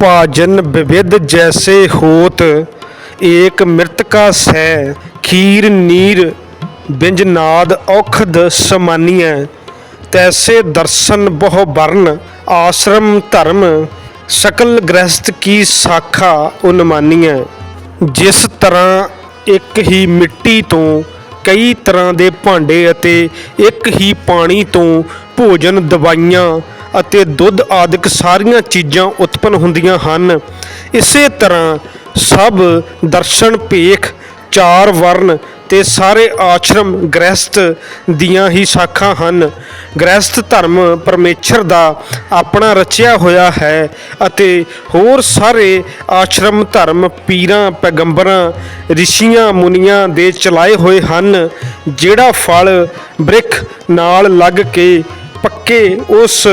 ਭਾਜਨ ਵਿਵਿਧ ਜੈਸੇ ਹੋਤ, ਏਕ ਮ੍ਰਿਤਕਾ ਸੈ, ਖੀਰ ਨੀਰ ਬਿੰਜ ਨਾਦ ਔਖਦ ਸਮਾਨੀਐ। ਤੈਸੇ ਦਰਸ਼ਨ ਬਹੁ ਵਰਨ ਆਸ਼ਰਮ ਧਰਮ, ਸਕਲ ਗ੍ਰਸਤ ਕੀ ਸਾਖਾ ਉਨਮਾਨੀਐ। ਜਿਸ ਤਰ੍ਹਾਂ ਇੱਕ ਹੀ ਮਿੱਟੀ ਤੋਂ ਕਈ ਤਰ੍ਹਾਂ ਦੇ ਭਾਂਡੇ ਅਤੇ ਇੱਕ ਹੀ ਪਾਣੀ ਤੋਂ ਭੋਜਨ ਦਵਾਈਆਂ ਅਤੇ ਦੁੱਧ ਆਦਿਕ ਸਾਰੀਆਂ ਚੀਜ਼ਾਂ ਉਤਪੰਨ ਹੁੰਦੀਆਂ ਹਨ। ਇਸੇ ਤਰ੍ਹਾਂ ਸਭ ਦਰਸ਼ਨ, ਭੇਖ, ਚਾਰ ਵਰਨ ਤੇ ਸਾਰੇ ਆਸ਼ਰਮ ਗ੍ਰਸਤ ਦੀਆਂ ਹੀ ਸਾਖਾਂ ਹਨ। ਗ੍ਰਸਤ ਧਰਮ ਪਰਮੇਸ਼ਰ ਦਾ ਆਪਣਾ ਰਚਿਆ ਹੋਇਆ ਹੈ ਅਤੇ ਹੋਰ ਸਾਰੇ ਆਸ਼ਰਮ ਧਰਮ ਪੀਰਾਂ, ਪੈਗੰਬਰਾਂ, ਰਿਸ਼ੀਆਂ, ਮੁਨੀਆਂ ਦੇ ਚਲਾਏ ਹੋਏ ਹਨ, ਜਿਹੜਾ ਫਲ ਬ੍ਰਿਖ ਨਾਲ ਲੱਗ ਕੇ ਪੱਕੇ ਉਸ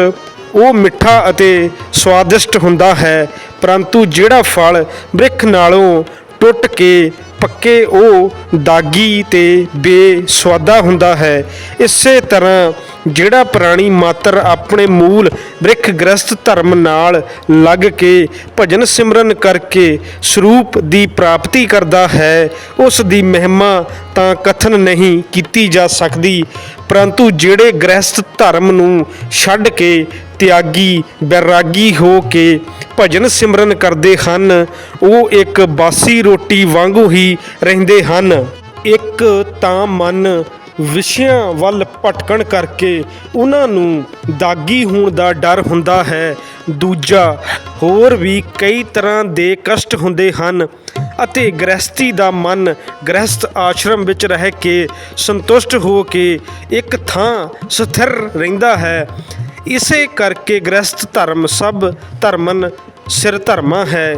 ਉਹ ਮਿੱਠਾ ਅਤੇ ਸਵਾਦਿਸ਼ਟ ਹੁੰਦਾ ਹੈ, ਪਰੰਤੂ ਜਿਹੜਾ ਫਲ ਬ੍ਰਿਖ ਨਾਲੋਂ ਟੁੱਟ ਕੇ ਪੱਕੇ ਉਹ ਦਾਗੀ ਤੇ ਬੇਸਵਾਦਾ ਹੁੰਦਾ ਹੈ। ਇਸੇ ਤਰ੍ਹਾਂ ਜਿਹੜਾ ਪ੍ਰਾਣੀ ਮਾਤਰ ਆਪਣੇ ਮੂਲ ਬ੍ਰਿਖ ਗ੍ਰਸਤ ਧਰਮ ਨਾਲ ਲੱਗ ਕੇ ਭਜਨ ਸਿਮਰਨ ਕਰਕੇ ਸਰੂਪ ਦੀ ਪ੍ਰਾਪਤੀ ਕਰਦਾ ਹੈ, ਉਸ ਦੀ ਮਹਿਮਾ ਤਾਂ ਕਥਨ ਨਹੀਂ ਕੀਤੀ ਜਾ ਸਕਦੀ, ਪਰੰਤੂ ਜਿਹੜੇ ਗ੍ਰਸਤ ਧਰਮ ਨੂੰ ਛੱਡ ਕੇ ਤਿਆਗੀ, ਬੈਰਾਗੀ ਹੋ ਕੇ ਭਜਨ ਸਿਮਰਨ ਕਰਦੇ ਹਨ, ਉਹ ਇੱਕ ਬਾਸੀ ਰੋਟੀ ਵਾਂਗੂ ਹੀ ਰਹਿੰਦੇ ਹਨ। ਇੱਕ ਤਾਂ ਮਨ ਵਿਸ਼ਿਆਂ ਵੱਲ ਭਟਕਣ ਕਰਕੇ ਉਹਨਾਂ ਨੂੰ ਦਾਗੀ ਹੋਣ ਦਾ ਡਰ ਹੁੰਦਾ ਹੈ। ਦੂਜਾ, ਹੋਰ ਵੀ ਕਈ ਤਰ੍ਹਾਂ ਦੇ ਕਸ਼ਟ ਹੁੰਦੇ ਹਨ ਅਤੇ ਗ੍ਰਸਤੀ ਦਾ ਮਨ ਗ੍ਰਸਤ ਆਸ਼ਰਮ ਵਿੱਚ ਰਹਿ ਕੇ ਸੰਤੁਸ਼ਟ ਹੋ ਕੇ ਇੱਕ ਥਾਂ ਸਥਿਰ ਰਹਿੰਦਾ ਹੈ। ਇਸੇ ਕਰਕੇ ਗ੍ਰਸਤ ਧਰਮ ਸਭ ਧਰਮਨ ਸਿਰ ਧਰਮਾ ਹੈ।